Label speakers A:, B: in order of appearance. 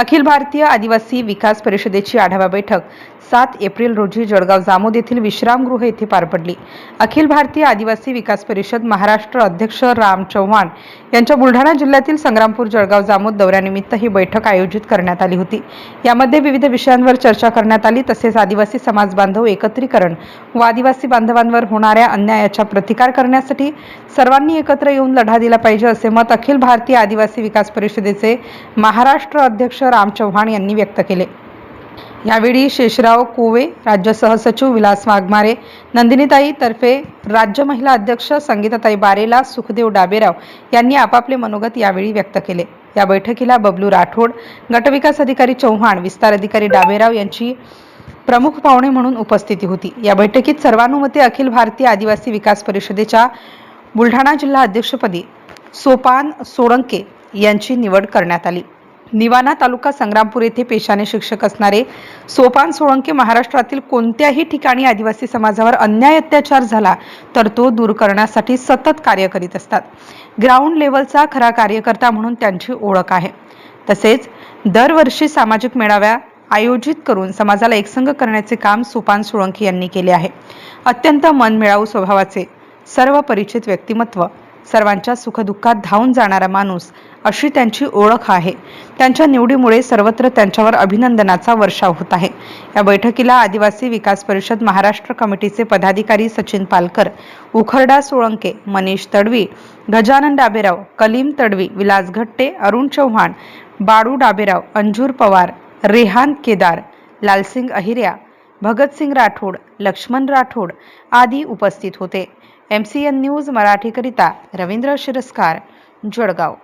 A: अखिल भारतीय आदिवासी विकास परिषदेची आढावा बैठक सात एप्रिल रोजी जळगाव जामोद येथील विश्रामगृह येथे पार पडली. अखिल भारतीय आदिवासी विकास परिषद महाराष्ट्र अध्यक्ष राम चव्हाण यांच्या बुलढाणा जिल्ह्यातील संग्रामपूर जळगाव जामोद दौऱ्यानिमित्त ही बैठक आयोजित करण्यात आली होती. यामध्ये विविध विषयांवर चर्चा करण्यात आली तसेच आदिवासी समाज बांधव एकत्रीकरण व आदिवासी बांधवांवर होणाऱ्या अन्यायाचा प्रतिकार करण्यासाठी सर्वांनी एकत्र येऊन लढा दिला पाहिजे असे मत अखिल भारतीय आदिवासी विकास परिषदेचे महाराष्ट्र अध्यक्ष राम चव्हाण यांनी व्यक्त केले. यावेळी शेषराव कोवे राज्य सहसचिव विलास वाघमारे नंदिनीताई तर्फे राज्य महिला अध्यक्ष संगीताताई बारेला सुखदेव डाबेराव यांनी आपापले मनोगत यावेळी व्यक्त केले. या बैठकीला बबलू राठोड गटविकास अधिकारी चव्हाण विस्तार अधिकारी डाबेराव यांची प्रमुख पाहुणे म्हणून उपस्थिती होती. या बैठकीत सर्वानुमते अखिल भारतीय आदिवासी विकास परिषदेच्या बुलढाणा जिल्हा अध्यक्षपदी सोपान सोळंके यांची निवड करण्यात आली. निवाणा तालुका संग्रामपूर येथे पेशाने शिक्षक असणारे सोपान सोळंके महाराष्ट्रातील कोणत्याही ठिकाणी आदिवासी समाजावर अन्याय अत्याचार झाला तर तो दूर करण्यासाठी सतत कार्य करीत असतात. ग्राउंड लेवलचा खरा कार्यकर्ता म्हणून त्यांची ओळख आहे. तसेच दरवर्षी सामाजिक मेळाव्या आयोजित करून समाजाला एकसंग करण्याचे काम सोपान सोळंके यांनी केले आहे. अत्यंत मनमिळावू स्वभावाचे सर्व परिचित व्यक्तिमत्व सर्वांच्या सुखदुःखात धावून जाणारा माणूस अशी त्यांची ओळख आहे. त्यांच्या निवडीमुळे सर्वत्र त्यांच्यावर अभिनंदनाचा वर्षाव होत आहे. या बैठकीला आदिवासी विकास परिषद महाराष्ट्र कमिटीचे पदाधिकारी सचिन पालकर उखरडा सोळंके मनीष तडवी गजानन डाबेराव कलीम तडवी विलास घट्टे अरुण चव्हाण बाळू डाबेराव अंजूर पवार रेहान केदार लालसिंग अहिर्या भगतसिंग राठोड लक्ष्मण राठोड आदी उपस्थित होते. एम सी एन न्यूज मराठीकरिता रवींद्र शिरस्कार जळगाव.